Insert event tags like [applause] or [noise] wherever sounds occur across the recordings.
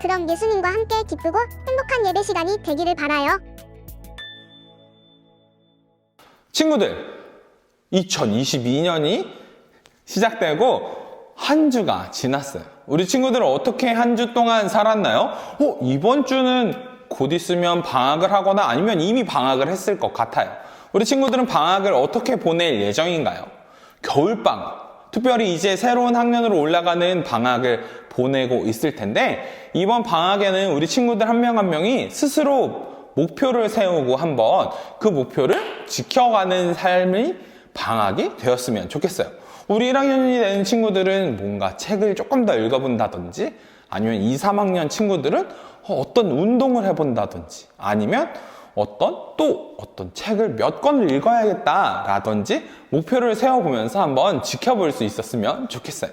그럼 예수님과 함께 기쁘고 행복한 예배 시간이 되기를 바라요. 친구들, 2022년이 시작되고 한 주가 지났어요. 우리 친구들은 어떻게 한 주 동안 살았나요? 어, 이번 주는 곧 있으면 방학을 하거나 아니면 이미 방학을 했을 것 같아요. 우리 친구들은 방학을 어떻게 보낼 예정인가요? 겨울방학. 특별히 이제 새로운 학년으로 올라가는 방학을 보내고 있을 텐데, 이번 방학에는 우리 친구들 한명한 명이 스스로 목표를 세우고 한번 그 목표를 지켜가는 삶이 방학이 되었으면 좋겠어요. 우리 1학년이 되는 친구들은 뭔가 책을 조금 더 읽어본다든지 아니면 2, 3학년 친구들은 어떤 운동을 해본다든지 아니면 어떤 또 어떤 책을 몇 권을 읽어야겠다라든지 목표를 세워보면서 한번 지켜볼 수 있었으면 좋겠어요.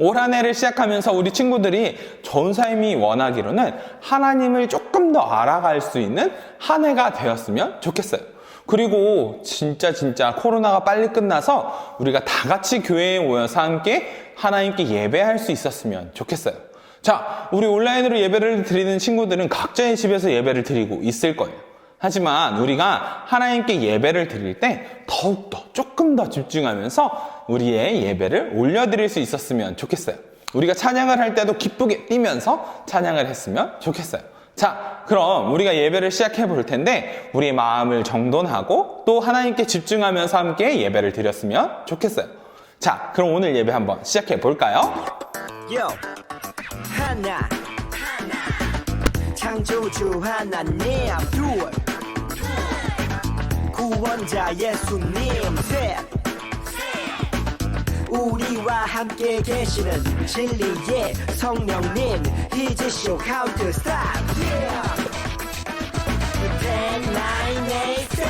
올 한 해를 시작하면서 우리 친구들이 전사님이 원하기로는 하나님을 조금 더 알아갈 수 있는 한 해가 되었으면 좋겠어요. 그리고 진짜 진짜 코로나가 빨리 끝나서 우리가 다 같이 교회에 모여서 함께 하나님께 예배할 수 있었으면 좋겠어요. 자, 우리 온라인으로 예배를 드리는 친구들은 각자의 집에서 예배를 드리고 있을 거예요. 하지만 우리가 하나님께 예배를 드릴 때 더욱더 조금 더 집중하면서 우리의 예배를 올려드릴 수 있었으면 좋겠어요. 우리가 찬양을 할 때도 기쁘게 뛰면서 찬양을 했으면 좋겠어요. 자, 그럼 우리가 예배를 시작해 볼 텐데 우리의 마음을 정돈하고 또 하나님께 집중하면서 함께 예배를 드렸으면 좋겠어요. 자, 그럼 오늘 예배 한번 시작해 볼까요? 하나 창조주 하나님 네 둘. 구원자 예수님 셋. 우리와 함께 계시는 진리의 성령님 He's show how to stop yeah. 10, 9, 8, 7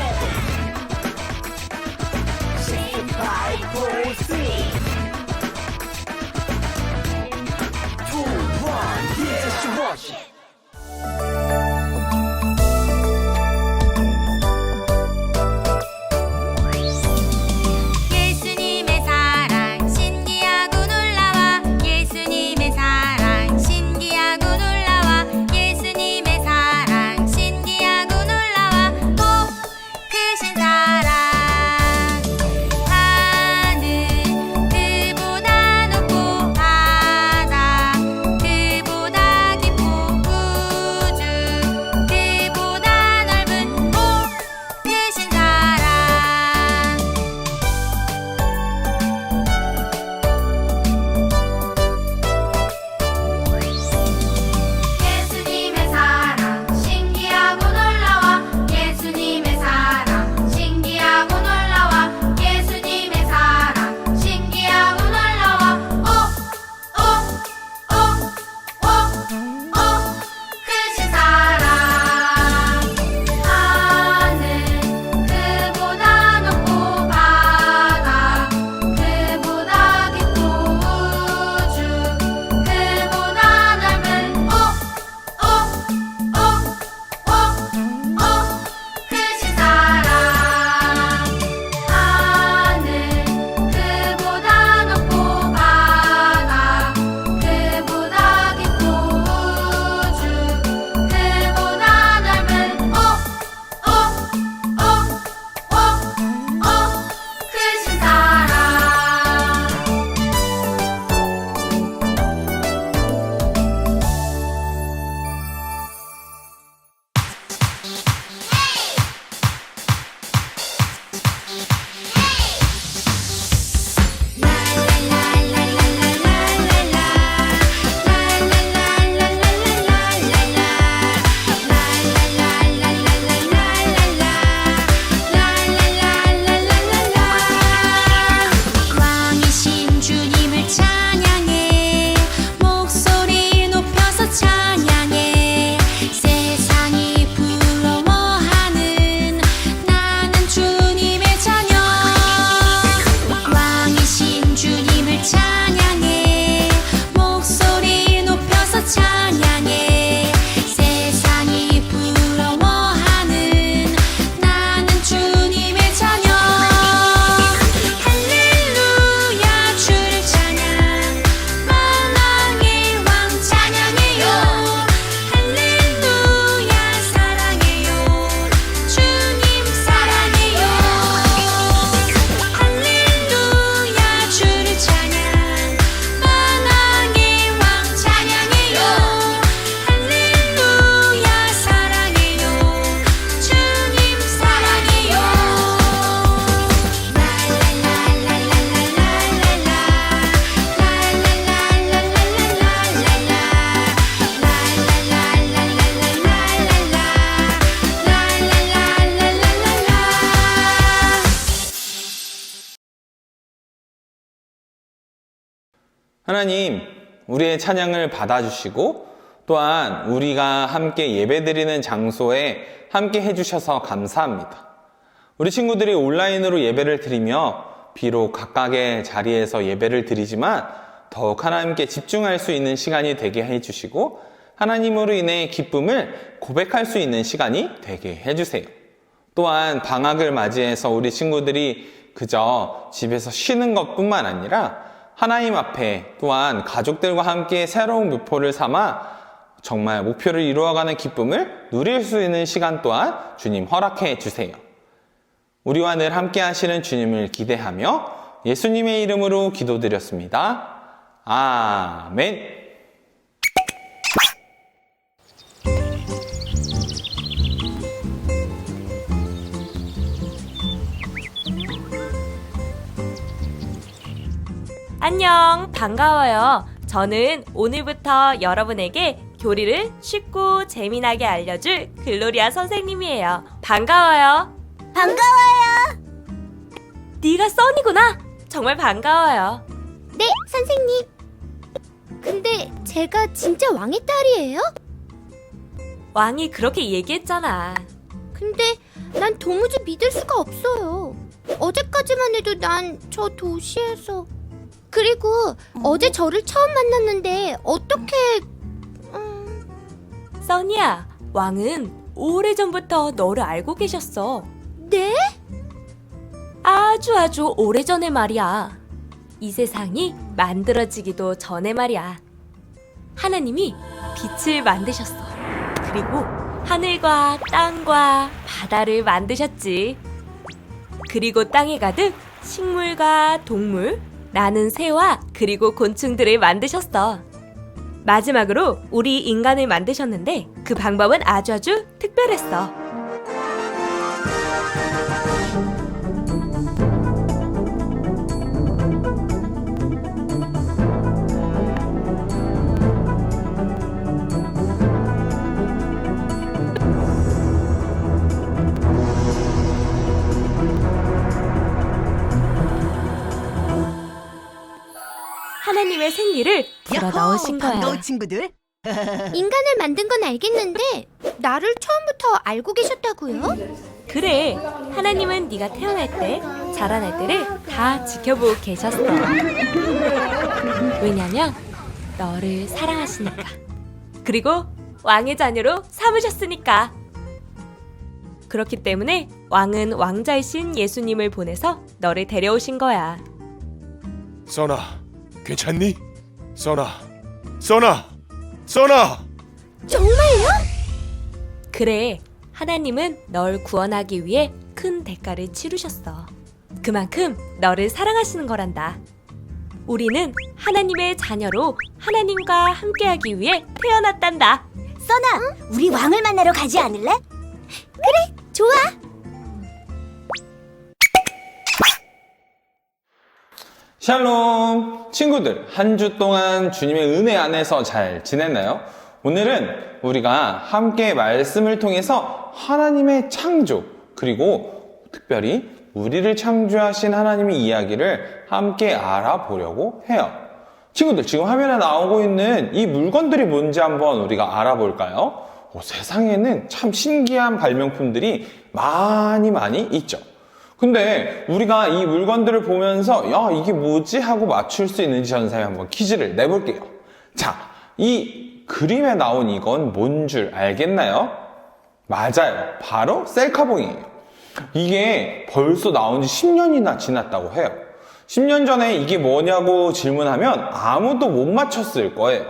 6, 5, 4, 3 하나님, 우리의 찬양을 받아주시고 또한 우리가 함께 예배드리는 장소에 함께 해주셔서 감사합니다. 우리 친구들이 온라인으로 예배를 드리며 비록 각각의 자리에서 예배를 드리지만 더욱 하나님께 집중할 수 있는 시간이 되게 해주시고 하나님으로 인해 기쁨을 고백할 수 있는 시간이 되게 해주세요. 또한 방학을 맞이해서 우리 친구들이 그저 집에서 쉬는 것 뿐만 아니라 하나님 앞에 또한 가족들과 함께 새로운 목표를 삼아 정말 목표를 이루어가는 기쁨을 누릴 수 있는 시간 또한 주님 허락해 주세요. 우리와 늘 함께 하시는 주님을 기대하며 예수님의 이름으로 기도드렸습니다. 아멘. 안녕, 반가워요. 저는 오늘부터 여러분에게 교리를 쉽고 재미나게 알려줄 글로리아 선생님이에요. 반가워요. 반가워요. 네가 써니구나. 정말 반가워요. 네, 선생님. 근데 제가 진짜 왕의 딸이에요? 왕이 그렇게 얘기했잖아. 근데 난 도무지 믿을 수가 없어요. 어제까지만 해도 난 저 도시에서 그리고 어제 저를 처음 만났는데 어떻게 음, 써니야, 왕은 오래전부터 너를 알고 계셨어. 네? 아주 아주 오래전에 말이야. 이 세상이 만들어지기도 전에 말이야. 하나님이 빛을 만드셨어. 그리고 하늘과 땅과 바다를 만드셨지. 그리고 땅에 가득 식물과 동물, 나는 새와 그리고 곤충들을 만드셨어. 마지막으로 우리 인간을 만드셨는데 그 방법은 아주 아주 특별했어. 하나님의 생기를 불어 넣으신 거야. 반가운 친구들. [laughs] 인간을 만든 건 알겠는데 나를 처음부터 알고 계셨다고요? 그래, 하나님은 네가 태어날 때, 자라날 때를 다 지켜보고 계셨어. 왜냐면 너를 사랑하시니까. 그리고 왕의 자녀로 삼으셨으니까. 그렇기 때문에 왕은 왕자이신 예수님을 보내서 너를 데려오신 거야. 써나, 괜찮니? 써나, 써나, 써나! 정말요? 그래, 하나님은 널 구원하기 위해 큰 대가를 치르셨어. 그만큼 너를 사랑하시는 거란다. 우리는 하나님의 자녀로 하나님과 함께하기 위해 태어났단다. 써나, 우리 왕을 만나러 가지 않을래? 그래, 좋아. 샬롬! 친구들, 한 주 동안 주님의 은혜 안에서 잘 지냈나요? 오늘은 우리가 함께 말씀을 통해서 하나님의 창조, 그리고 특별히 우리를 창조하신 하나님의 이야기를 함께 알아보려고 해요. 친구들, 지금 화면에 나오고 있는 이 물건들이 뭔지 한번 우리가 알아볼까요? 어, 세상에는 참 신기한 발명품들이 많이 많이 있죠. 근데 우리가 이 물건들을 보면서 야 이게 뭐지 하고 맞출 수 있는지 전사에 한번 퀴즈를 내볼게요. 자, 이 그림에 나온 이건 뭔 줄 알겠나요? 맞아요. 바로 셀카봉이에요. 이게 벌써 나온 지 10년이나 지났다고 해요. 10년 전에 이게 뭐냐고 질문하면 아무도 못 맞췄을 거예요.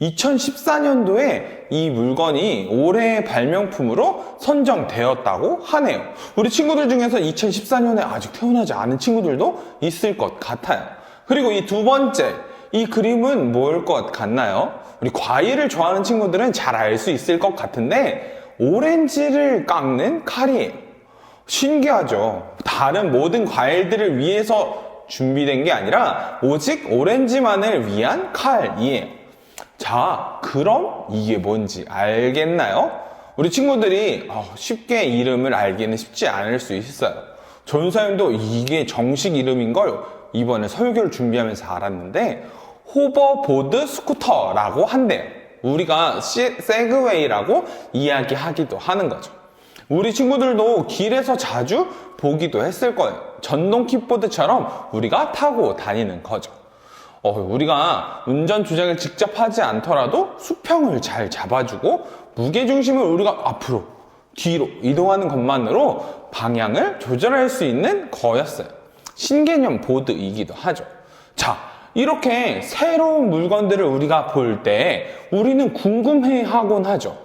2014년도에 이 물건이 올해의 발명품으로 선정되었다고 하네요. 우리 친구들 중에서 2014년에 아직 태어나지 않은 친구들도 있을 것 같아요. 그리고 이 두 번째, 이 그림은 뭘 것 같나요? 우리 과일을 좋아하는 친구들은 잘 알 수 있을 것 같은데, 오렌지를 깎는 칼이에요. 신기하죠? 다른 모든 과일들을 위해서 준비된 게 아니라, 오직 오렌지만을 위한 칼이에요. 자, 그럼 이게 뭔지 알겠나요? 우리 친구들이 어, 쉽게 이름을 알기는 쉽지 않을 수 있어요. 전사님도 이게 정식 이름인 걸 이번에 설교를 준비하면서 알았는데, 호버보드 스쿠터라고 한대요. 우리가 시- 세그웨이라고 이야기하기도 하는 거죠. 우리 친구들도 길에서 자주 보기도 했을 거예요. 전동 킥보드처럼 우리가 타고 다니는 거죠. 어, 우리가 운전 조작을 직접 하지 않더라도 수평을 잘 잡아주고 무게중심을 우리가 앞으로, 뒤로 이동하는 것만으로 방향을 조절할 수 있는 거였어요. 신개념 보드이기도 하죠. 자, 이렇게 새로운 물건들을 우리가 볼 때 우리는 궁금해 하곤 하죠.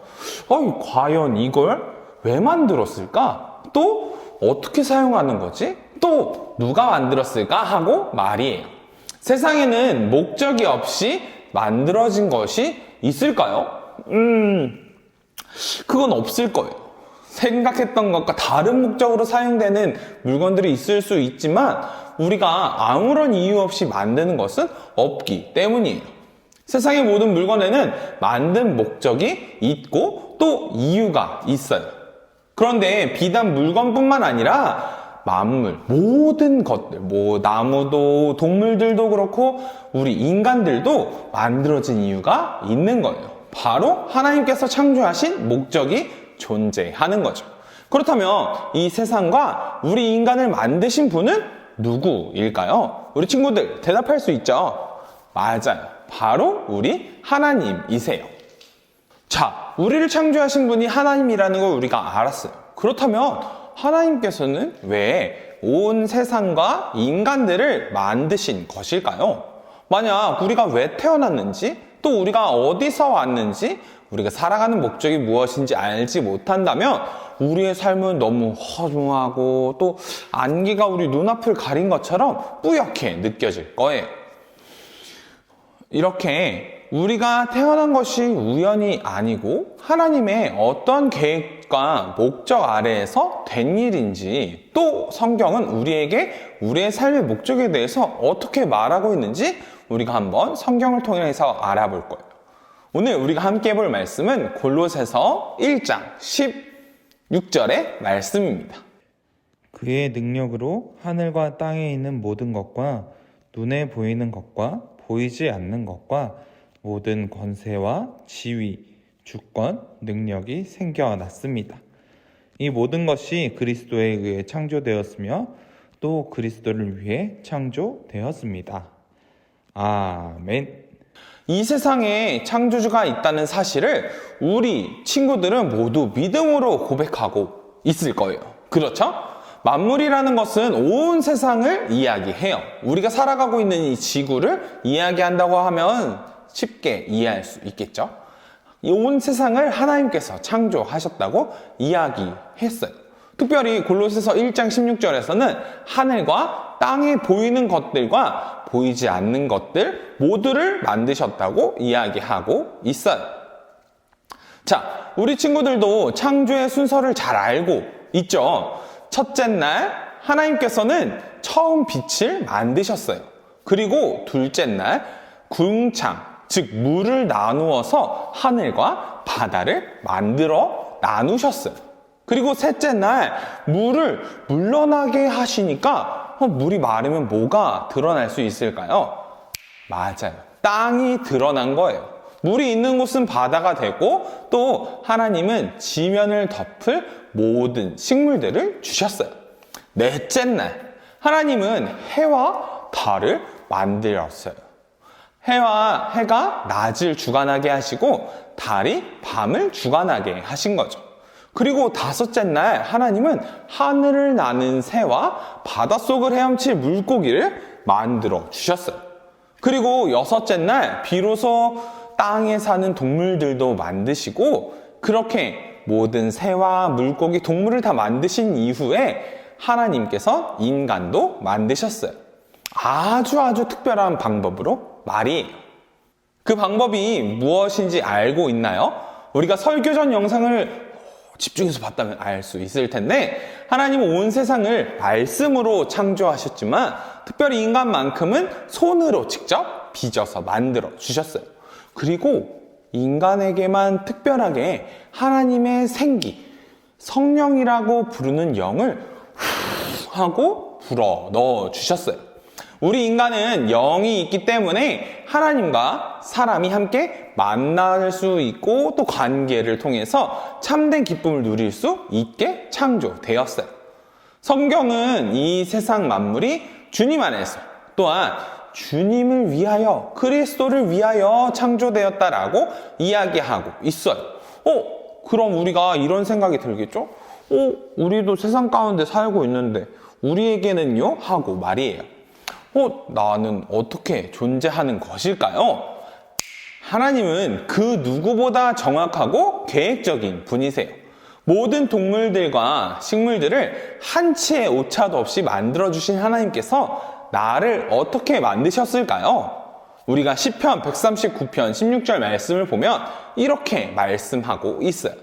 어이, 과연 이걸 왜 만들었을까? 또 어떻게 사용하는 거지? 또 누가 만들었을까? 하고 말이에요. 세상에는 목적이 없이 만들어진 것이 있을까요? 음, 그건 없을 거예요. 생각했던 것과 다른 목적으로 사용되는 물건들이 있을 수 있지만 우리가 아무런 이유 없이 만드는 것은 없기 때문이에요. 세상의 모든 물건에는 만든 목적이 있고 또 이유가 있어요. 그런데 비단 물건뿐만 아니라 만물, 모든 것들, 뭐 나무도 동물들도 그렇고 우리 인간들도 만들어진 이유가 있는 거예요. 바로 하나님께서 창조하신 목적이 존재하는 거죠. 그렇다면 이 세상과 우리 인간을 만드신 분은 누구일까요? 우리 친구들 대답할 수 있죠? 맞아요. 바로 우리 하나님이세요. 자, 우리를 창조하신 분이 하나님이라는 걸 우리가 알았어요. 그렇다면 하나님께서는 왜 온 세상과 인간들을 만드신 것일까요? 만약 우리가 왜 태어났는지, 또 우리가 어디서 왔는지, 우리가 살아가는 목적이 무엇인지 알지 못한다면 우리의 삶은 너무 허무하고 또 안개가 우리 눈앞을 가린 것처럼 뿌옇게 느껴질 거예요. 이렇게 우리가 태어난 것이 우연이 아니고 하나님의 어떤 계획과 목적 아래에서 된 일인지 또 성경은 우리에게 우리의 삶의 목적에 대해서 어떻게 말하고 있는지 우리가 한번 성경을 통해서 알아볼 거예요. 오늘 우리가 함께 볼 말씀은 골로새서 1장 16절의 말씀입니다. 그의 능력으로 하늘과 땅에 있는 모든 것과 눈에 보이는 것과 보이지 않는 것과 모든 권세와 지위, 주권, 능력이 생겨났습니다. 이 모든 것이 그리스도에 의해 창조되었으며 또 그리스도를 위해 창조되었습니다. 아멘. 이 세상에 창조주가 있다는 사실을 우리 친구들은 모두 믿음으로 고백하고 있을 거예요. 그렇죠? 만물이라는 것은 온 세상을 이야기해요. 우리가 살아가고 있는 이 지구를 이야기한다고 하면 쉽게 이해할 수 있겠죠? 이온 세상을 하나님께서 창조하셨다고 이야기했어요. 특별히 골로새서 1장 16절에서는 하늘과 땅에 보이는 것들과 보이지 않는 것들 모두를 만드셨다고 이야기하고 있어요. 자, 우리 친구들도 창조의 순서를 잘 알고 있죠? 첫째 날 하나님께서는 처음 빛을 만드셨어요. 그리고 둘째 날 궁창, 즉 물을 나누어서 하늘과 바다를 만들어 나누셨어요. 그리고 셋째 날 물을 물러나게 하시니까 어, 물이 마르면 뭐가 드러날 수 있을까요? 맞아요. 땅이 드러난 거예요. 물이 있는 곳은 바다가 되고 또 하나님은 지면을 덮을 모든 식물들을 주셨어요. 넷째 날 하나님은 해와 달을 만들었어요. 해와 해가 낮을 주관하게 하시고 달이 밤을 주관하게 하신 거죠. 그리고 다섯째 날 하나님은 하늘을 나는 새와 바닷속을 헤엄칠 물고기를 만들어 주셨어요. 그리고 여섯째 날 비로소 땅에 사는 동물들도 만드시고 그렇게 모든 새와 물고기, 동물을 다 만드신 이후에 하나님께서 인간도 만드셨어요. 아주 아주 특별한 방법으로 말이에요. 그 방법이 무엇인지 알고 있나요? 우리가 설교 전 영상을 집중해서 봤다면 알 수 있을 텐데 하나님은 온 세상을 말씀으로 창조하셨지만 특별히 인간만큼은 손으로 직접 빚어서 만들어 주셨어요. 그리고 인간에게만 특별하게 하나님의 생기, 성령이라고 부르는 영을 후 하고 불어 넣어 주셨어요. 우리 인간은 영이 있기 때문에 하나님과 사람이 함께 만날 수 있고 또 관계를 통해서 참된 기쁨을 누릴 수 있게 창조되었어요. 성경은 이 세상 만물이 주님 안에서 또한 주님을 위하여 그리스도를 위하여 창조되었다라고 이야기하고 있어요. 어, 그럼 우리가 이런 생각이 들겠죠? 어, 우리도 세상 가운데 살고 있는데 우리에게는요? 하고 말이에요. 어, 나는 어떻게 존재하는 것일까요? 하나님은 그 누구보다 정확하고 계획적인 분이세요. 모든 동물들과 식물들을 한 치의 오차도 없이 만들어주신 하나님께서 나를 어떻게 만드셨을까요? 우리가 시편 139편 16절 말씀을 보면 이렇게 말씀하고 있어요.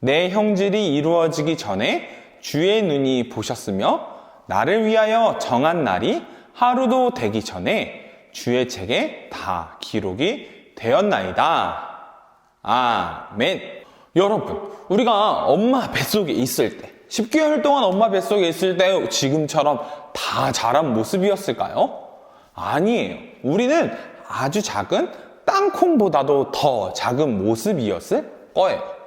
내 형질이 이루어지기 전에 주의 눈이 보셨으며 나를 위하여 정한 날이 하루도 되기 전에 주의 책에 다 기록이 되었나이다. 아멘. 여러분, 우리가 엄마 뱃속에 있을 때, 10개월 동안 엄마 뱃속에 있을 때 지금처럼 다 자란 모습이었을까요? 아니에요. 우리는 아주 작은 땅콩보다도 더 작은 모습이었을 거예요.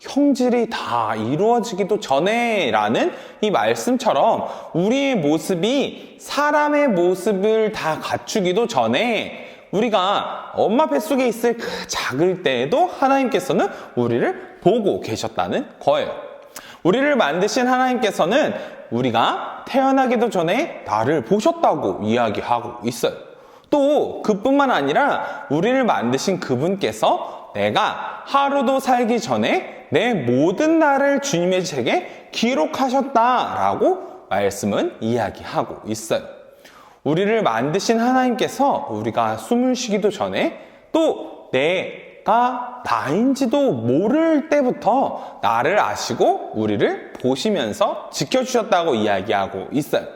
형질이 다 이루어지기도 전에 라는 이 말씀처럼 우리의 모습이 사람의 모습을 다 갖추기도 전에 우리가 엄마 뱃속에 있을 그 작을 때에도 하나님께서는 우리를 보고 계셨다는 거예요. 우리를 만드신 하나님께서는 우리가 태어나기도 전에 나를 보셨다고 이야기하고 있어요. 또 그뿐만 아니라 우리를 만드신 그분께서 내가 하루도 살기 전에 내 모든 날을 주님의 책에 기록하셨다라고 말씀은 이야기하고 있어요. 우리를 만드신 하나님께서 우리가 숨을 쉬기도 전에 또 내가 나인지도 모를 때부터 나를 아시고 우리를 보시면서 지켜주셨다고 이야기하고 있어요.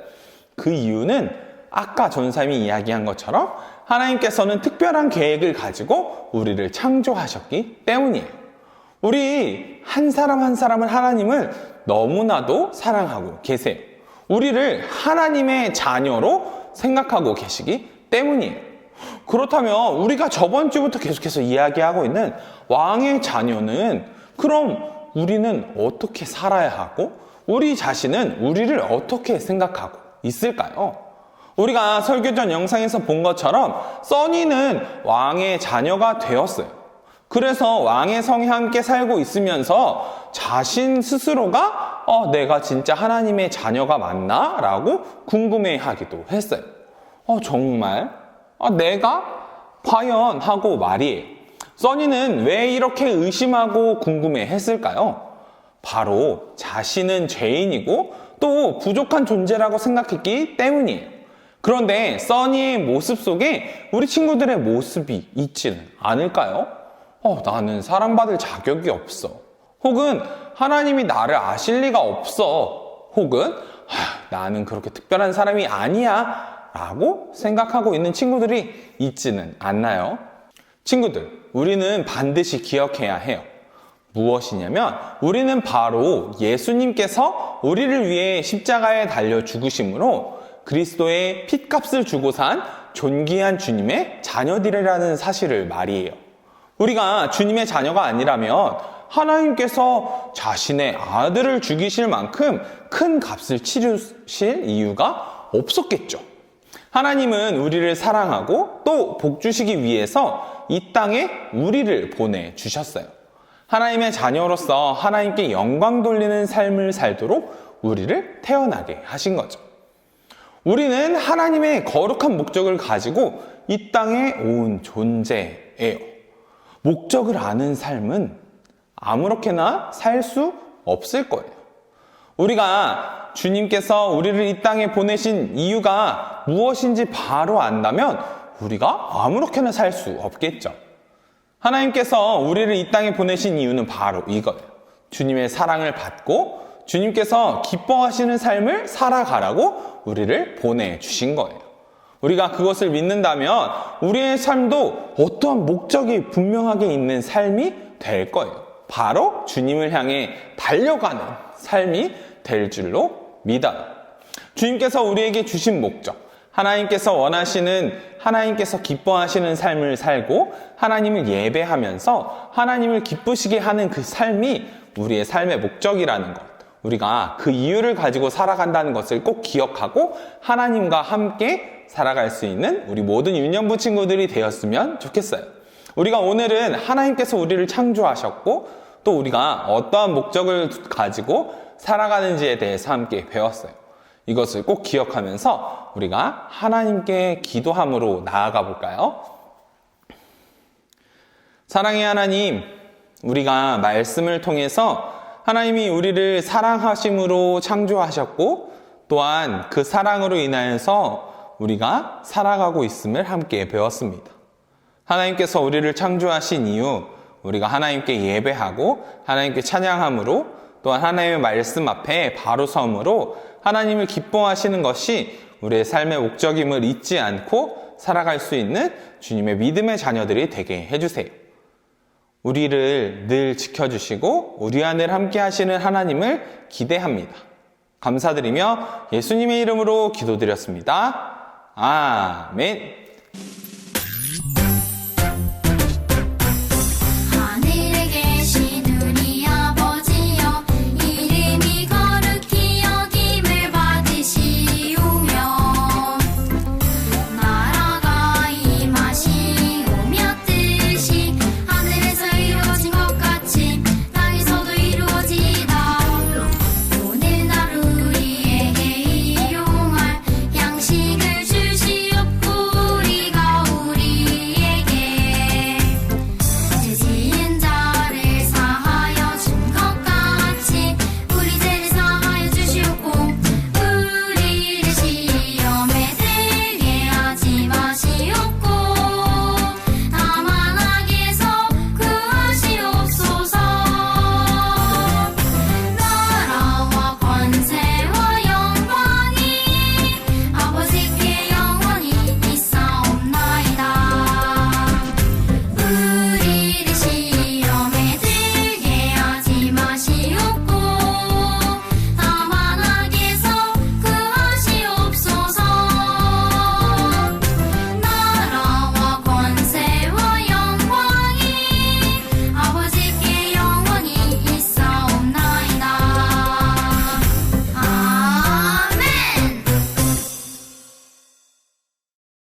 그 이유는 아까 전사님이 이야기한 것처럼 하나님께서는 특별한 계획을 가지고 우리를 창조하셨기 때문이에요. 우리 한 사람 한 사람은 하나님을 너무나도 사랑하고 계세요. 우리를 하나님의 자녀로 생각하고 계시기 때문이에요. 그렇다면 우리가 저번 주부터 계속해서 이야기하고 있는 왕의 자녀는 그럼 우리는 어떻게 살아야 하고 우리 자신은 우리를 어떻게 생각하고 있을까요? 우리가 설교 전 영상에서 본 것처럼 써니는 왕의 자녀가 되었어요. 그래서 왕의 성에 함께 살고 있으면서 자신 스스로가 어, 내가 진짜 하나님의 자녀가 맞나? 라고 궁금해 하기도 했어요. 어, 정말? 아, 내가? 과연? 하고 말이에요. 써니는 왜 이렇게 의심하고 궁금해 했을까요? 바로 자신은 죄인이고 또 부족한 존재라고 생각했기 때문이에요. 그런데 써니의 모습 속에 우리 친구들의 모습이 있지는 않을까요? 어, 나는 사랑받을 자격이 없어. 혹은 하나님이 나를 아실 리가 없어. 혹은 하, 나는 그렇게 특별한 사람이 아니야. 라고 생각하고 있는 친구들이 있지는 않나요? 친구들, 우리는 반드시 기억해야 해요. 무엇이냐면 우리는 바로 예수님께서 우리를 위해 십자가에 달려 죽으심으로 그리스도의 핏값을 주고 산 존귀한 주님의 자녀들이라는 사실을 말이에요. 우리가 주님의 자녀가 아니라면 하나님께서 자신의 아들을 죽이실 만큼 큰 값을 치르실 이유가 없었겠죠. 하나님은 우리를 사랑하고 또 복주시기 위해서 이 땅에 우리를 보내주셨어요. 하나님의 자녀로서 하나님께 영광 돌리는 삶을 살도록 우리를 태어나게 하신 거죠. 우리는 하나님의 거룩한 목적을 가지고 이 땅에 온 존재예요. 목적을 아는 삶은 아무렇게나 살 수 없을 거예요. 우리가 주님께서 우리를 이 땅에 보내신 이유가 무엇인지 바로 안다면 우리가 아무렇게나 살 수 없겠죠. 하나님께서 우리를 이 땅에 보내신 이유는 바로 이거예요. 주님의 사랑을 받고 주님께서 기뻐하시는 삶을 살아가라고 우리를 보내주신 거예요. 우리가 그것을 믿는다면 우리의 삶도 어떠한 목적이 분명하게 있는 삶이 될 거예요. 바로 주님을 향해 달려가는 삶이 될 줄로 믿어요. 주님께서 우리에게 주신 목적, 하나님께서 원하시는, 하나님께서 기뻐하시는 삶을 살고 하나님을 예배하면서 하나님을 기쁘시게 하는 그 삶이 우리의 삶의 목적이라는 것. 우리가 그 이유를 가지고 살아간다는 것을 꼭 기억하고 하나님과 함께 살아갈 수 있는 우리 모든 유년부 친구들이 되었으면 좋겠어요. 우리가 오늘은 하나님께서 우리를 창조하셨고 또 우리가 어떠한 목적을 가지고 살아가는지에 대해서 함께 배웠어요. 이것을 꼭 기억하면서 우리가 하나님께 기도함으로 나아가 볼까요? 사랑의 하나님, 우리가 말씀을 통해서 하나님이 우리를 사랑하심으로 창조하셨고 또한 그 사랑으로 인하여서 우리가 살아가고 있음을 함께 배웠습니다. 하나님께서 우리를 창조하신 이유, 우리가 하나님께 예배하고 하나님께 찬양함으로 또한 하나님의 말씀 앞에 바로 섬으로 하나님을 기뻐하시는 것이 우리의 삶의 목적임을 잊지 않고 살아갈 수 있는 주님의 믿음의 자녀들이 되게 해주세요. 우리를 늘 지켜주시고 우리 안을 함께 하시는 하나님을 기대합니다. 감사드리며 예수님의 이름으로 기도드렸습니다. 아멘.